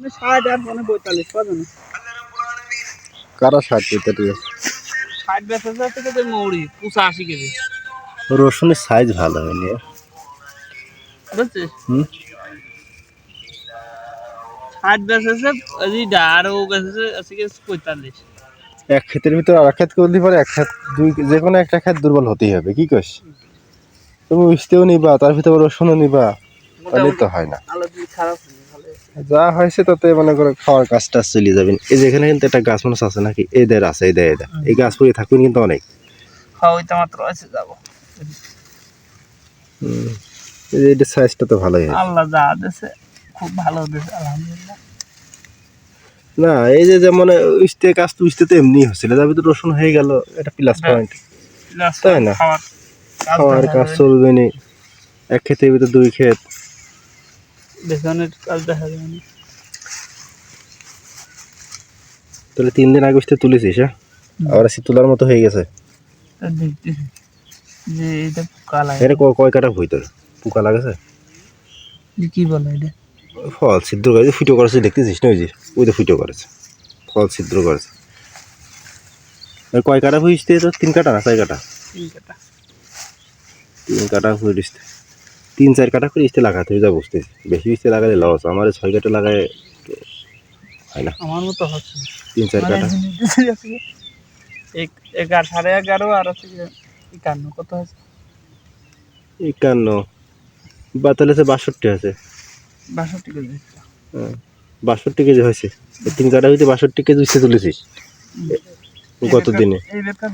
ষাট আর মানে পঁয়তাল্লিশ কজন কারা ষাট পঁয়তাল্লিশ ষাট বেচা যাচ্ছে থেকে মৌরি পুষা আশি কেজি। রসুনের সাইজ ভালো হয়নি। বুঝছিস? ষাট বেচেছে এইটা আর ও বেচেছে আশি কেজি পঁয়তাল্লিশ। এক ক্ষেতের ভিতরে আর এক ক্ষেত করলে পরে এক ক্ষেত দুই যে কোনো একটা ক্ষেত দুর্বল হতেই হবে কি কস তুমি উঠতেও নিবা তার ভিতরে রসুনও নিবা তাহলে তো হয় না। খারাপ। যা হয়েছে তাতে মনে করো খাওয়ার কাজটা চলে যাবেন এই যে এখানে কিন্তু একটা গাছ মানুষ আছে নাকি? এদের আছে এদের এদের এই গাছ পরে থাকবেন কিন্তু অনেক। হ্যাঁ মাত্র আছে যাব। হুম। এই যে সাইজটা তো ভালোই আল্লাহ যা খুব ভালো আলহামদুলিল্লাহ। না এই যে যেমন উঠতে কাজ তো উঠতে তো এমনি হচ্ছিল। যার ভিতরে রসুন হয়ে গেল এটা প্লাস হ্যাঁ। পয়েন্ট তাই না? খাওয়ার কাজ যাবে। চলবে নি। এক ক্ষেতের ভিতরে দুই ক্ষেত। বেতনের কাজ দেখা যাবে না। তাহলে তিন দিন আগে উঠতে তুলেছিস হ্যাঁ? আবার আসি তোলার মতো হয়ে গেছে। দেখতেছি যে এটা পোকা লাগে। এটা কয় কাটা ভুই তোর? পোকা লাগেছে? কি বলে এটা? ফল ছিদ্র করেছে ফুটো করেছে দেখতেছিস না ওই যে? ওই তো ফুটো করেছে। ফল ছিদ্র করেছে। আর কয় কাটা ভুই ইসতে তোর? তিন কাটা না চার কাটা? ঠিক আছে তিন কাটা ভুই তিন চার কাটা করে ইসতে লাগাতে হবে যা বুঝতেছি বেশি ইসতে লাগালে লস আমার ছয় কাটা লাগায় হয় না? আমার মতো হচ্ছে তিন চার মানে কাটা এগারো সাড়ে এগারো আর হচ্ছে একান্ন কত হয়েছে? একান্ন। বা তাহলে সে বাষট্টি আছে। বাষট্টি কেজি হ্যাঁ, বাষট্টি কেজি হয়েছে। তিন কাটা হইতে বাষট্টি কেজি উঠতে তুলেছিস? কত দিনে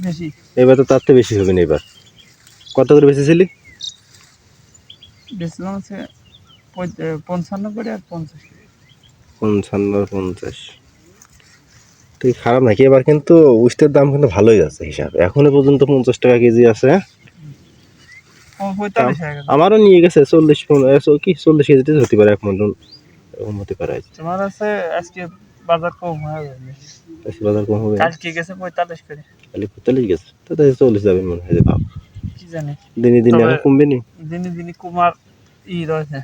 বেশি। এবার তো তার থেকে বেশি হবে না এবার। কত করে বেঁচেছিলি? বেশিলাম হচ্ছে পঞ্চান্ন করে আর পঞ্চাশ। পঞ্চান্ন পঞ্চাশ। তুই খারাপ নাকি? এবার কিন্তু উস্তের দাম কিন্তু ভালোই আছে হিসাবে। এখনও পর্যন্ত পঞ্চাশ টাকা কেজি আছে। আমারও নিয়ে গেছে চল্লিশ পন- এ, চ- কি? চল্লিশ কেজিতে হতে পারে এক মন্ডল এরকম হতে পারে তোমার আছে আজকে বাজার কম হয়ে যাবে বেশি। বাজার কম হবে? কালকে গেছে পঁয়তাল্লিশ করে। খালি পঁয়তাল্লিশ গেছে? তো চল্লিশ যাবে মনে হয় ভাব। কি জানি। দিনে দিনে কমবে নি? দিনে দিনে কুমার ই রয়েছে।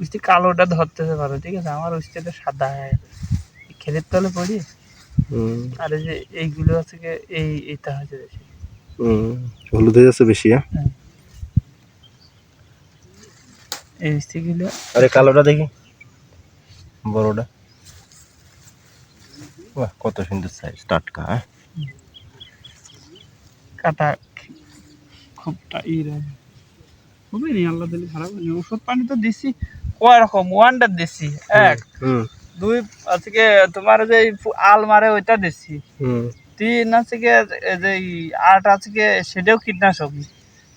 মিষ্টি কালোটা ধরতেছে পারো ঠিক আছে? আমার উষ্টিটা সাদা হয়ে গেছে। তলে পড়ি? হুম। আর এই যে এইগুলো আছে কি এই এইটা হয়েছে বেশি। হুম হলুদ হয়ে যাচ্ছে বেশি হ্যাঁ? এই মিষ্টিগুলো আরে কালোটা দেখি। বড়টা। বাহ কত সুন্দর সাইজ টাটকা হ্যাঁ? কাটা খুব টা- ই খুবই নি আল্লাহ দিলে খারাপ হয়নি ওষুধ পানি তো দিছি কয় রকম ওয়ানটা দিছি এক। দুই আজকে তোমার যে এই ফু- আল মারে ওইটা দিছি। তিন আছে কি এই যে আট আছে কি সেটাও কীটনাশক।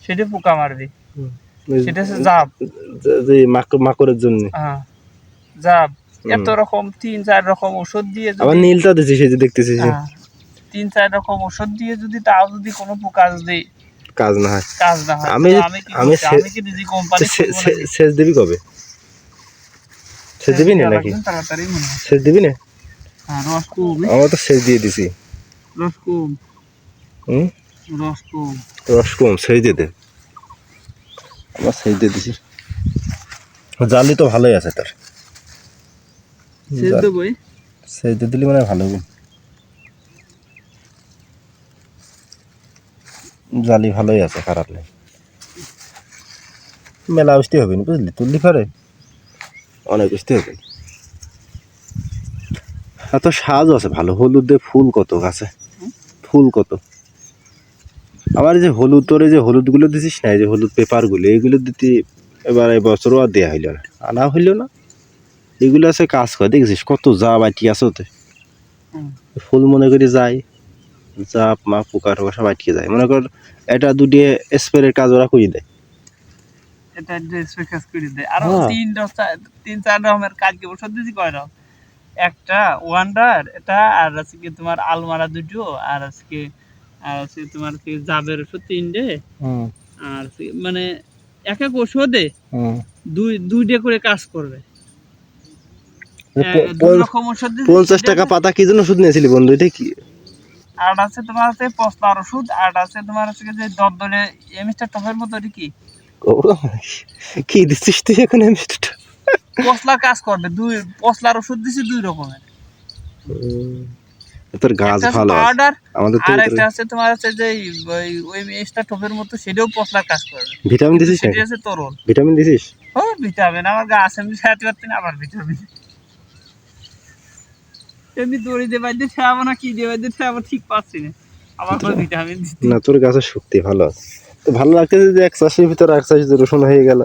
সেটা পোকা মারবি হুম। সেটা হচ্ছে জাপ যে- যে মাক- মাকড়ের জন্য। হ্যাঁ জাপ এত রকম তিন চার রকম ওষুধ দিয়ে আবার নীলটা দিছি যে দেখতেছি হ্যাঁ, তিন চার রকম ওষুধ দিয়ে যদি তাও যদি কোনো পোকা যদি কাজ না হয়। কাজ না হয়। আমি- আমি সেচ দিবি কবে? সেচ দিবি না নাকি? সেচ দিবি না? হ্যাঁ রস কম। আমরা তো সেচ দিয়ে দিছি। রস কম। হুম? রস কম। রস কম সেচ দিয়ে দে। আমার সেচ দিয়ে দিছি জালি তো ভালোই আছে তার। জাল- দেবই সেচ দিয়ে দিলে মানে ভালো হবে। জালি ভালোই আছে খারাপ নেই। মেলা বসতে হবে না বুঝলি? তুললি পারে? অনেক বসতে হবে। এত সাজও আছে ভালো হলুদ ফুল কত গাছে? ফুল কত? আবার এই যে হলুদ তোর যে হলুদগুলো দিছিস না এই যে হলুদ পেপারগুলো এইগুলো দিতে এবার এই বছরও আর দেওয়া হইল না। আনা হইল না। এগুলো আছে কাজ করে দেখছিস কত যা বাটি আছে ওতে? ফুল মনে করি যায় জাপ মা পোকা টোকা সব আটকে যায়। মনে কর এটা দুটিয়ে স্প্রের কাজ ওরা করে দেয়। এটা ড্রেস কাজ করে দেয়। আর হ্যাঁ। তিন দশ তিন চার রকমের কাজ দিছি কয় রকম? একটা ওয়ান্ডার এটা আর তোমার আলমারা দুটো আর আজকে আর আছে তোমার কি জাবের ওষুধ তিনটে। হুম। আর মানে এক এক ওষুধে হুম। দুই দুইটা করে কাজ করবে। পঞ্চাশ টাকা পাতা কি জন্য ওষুধ নিয়েছিলি বন্ধু? এটা কি আর আছে তোমার আছে পশলার ওষুধ আর আছে তোমার হচ্ছে যে এমিস্টার টপের মতো কি। কি দিচ্ছিস তুই এখন আমি সেটা- পশলা কাজ করবে দুই পশলার ওষুধ দিছি দুই রকমের। তোর গাছ ভালো আমাদের তো আর ভিতরে একটা আছে তোমার হচ্ছে যে ওই ওই এক্সট্রা টোপের মতো সেটাও পশলার কাজ করবে। ভিটামিন দিছিস সেটা আছে তরল। ভিটামিন দিছিস? ও ভিটামিন আমার গাছ এমনি খাওয়াতে পারছি না আবার ভিটামিন। এমনি দড়ি দিয়ে বাইরে না কি দিয়ে বাইরে ঠিক পাচ্ছি না। আবার করে ভিটামিন না তোর গাছের শক্তি ভালো আছে। তো ভালো লাগতেছে যে এক চাষের ভিতরে এক চাষ রসুন হয়ে গেল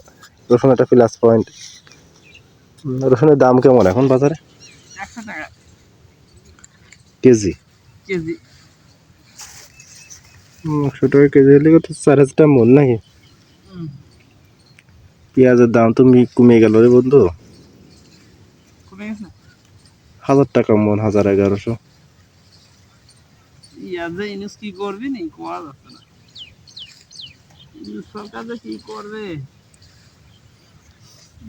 রসুন একটা প্লাস পয়েন্ট রসুনের দাম কেমন এখন বাজারে? একশো টাকা। কেজি? কেজি। একশো টাকা কেজি হলে কত চার হাজার টাকা মন নাকি? পেঁয়াজের দাম তো কমে গেল রে বন্ধু। কমে গেছে হাজার টাকা মন হাজার এগারোশো। ইয়া যে ইনুস কি করবি নি? কোয়া যাচ্ছে না। ইনুস সরকার যে কি করবে?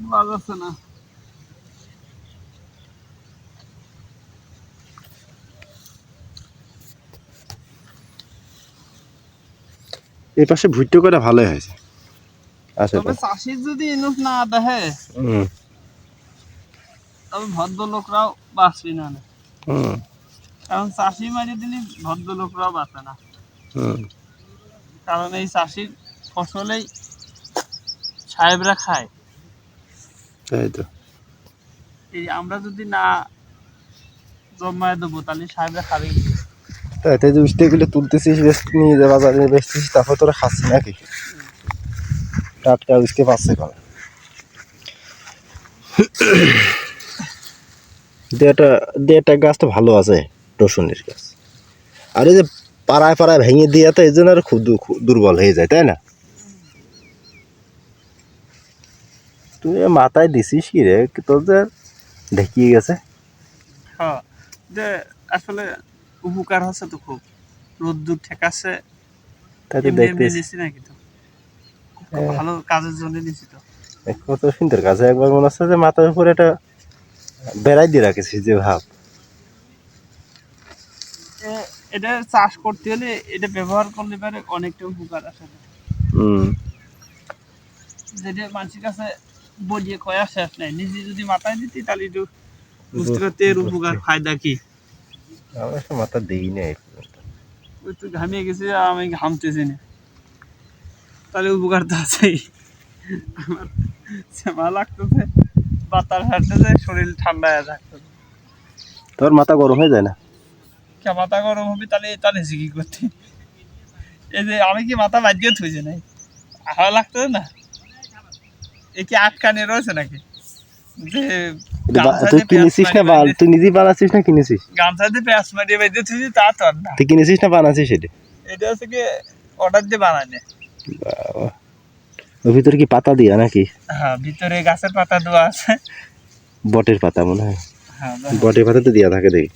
বলা যাচ্ছে না। এই পাশে ভুট্টো করা ভালোই হয়েছে। আচ্ছা তবে চাষির যদি ইনুস না দেখে হুম। তবে ভদ্রলোকরাও বাঁচবে না। কারণ চাষি মারি দিলে ভদ্রলোকরাও বাঁচে না। কারণ এই চাষির ফসলেই সাহেবরা খায়। তাই তো। এই আমরা যদি না জমায় দেবো তাহলে সাহেবরা খাবে? তাই তাই যে উষ্টেগুলো তুলতেছিস বেশ নিয়ে যা বাজারে বেচতেছিস তারপর তোরা খাচ্ছিস নাকি? টাটকা উষ্কে পাচ্ছে কোন দেটা দেটা গাছ তো ভালো আছে রসুনের গাছ। আর এই যে পাড়ায় পাড়ায় ভেঙে দিয়ে তো এই জন্য আর খুব দুর্বল হয়ে যায় তাই না? তুই মাথায় দিছিস কি রে? তোর যে ঢেকিয়ে গেছে? হ্যাঁ যে আসলে উপকার হচ্ছে তো খুব। রোদ্দুর ঠেকাচ্ছে তাই তো এমনি এমনি দেখতেছিস দিছি নাকি তো? খুব হ্যাঁ। ভালো কাজের জন্য দিছি তো। কত সুন্দর গাছ একবার মনে হচ্ছে যে মাথার উপরে একটা বেড়াই দিয়ে রাখেছিস যে ভাব। এটা চাষ করতে হলে এটা ব্যবহার করলে পারে অনেকটা উপকার আসলে হুম। যেটা মানুষের কাছে বলিয়ে কয়া শেষ নাই। নিজে যদি মাথায় দিতি তাহলে একটু বুঝতে পারতে এর উপকার ফায়দা কি। আমার মাথা দিই না ওই তো ঘামিয়ে গেছি আমি ঘামতেছি না। তাহলে উপকার তো আছেই। আমার লাগতেছে। বাতাস হাঁটতেছে শরীর ঠান্ডা হয়ে তোর মাথা গরম হয়ে যায় না? কে মাথা গরম হবে তাহলে তাহলে কি করতে? এই যে আমি কি মাথা বাজিয়ে থুইছে নাই? হাওয়া লাগতেছে না। এ কি আটকানে রয়েছে নাকি? যে তুই কিনেছিস না মারিয়ে বা- বাইন্ধে- তুই নিজেই বানাচ্ছিস না কিনেছিস? গামছা দিয়ে পেঁয়াজ মারিয়ে বেঁধে থুইছি তা তো না। তুই কিনেছিস না বানাচ্ছিস সেটা এটা হচ্ছে কি অর্ডার দিয়ে বানানে বাবা। ভিতরে কি পাতা দিয়া নাকি? হ্যাঁ ভিতরে গাছের পাতা দেওয়া আছে। বটের পাতা মনে হয়। হ্যাঁ বটের পাতা তো দিয়া থাকে দেখি।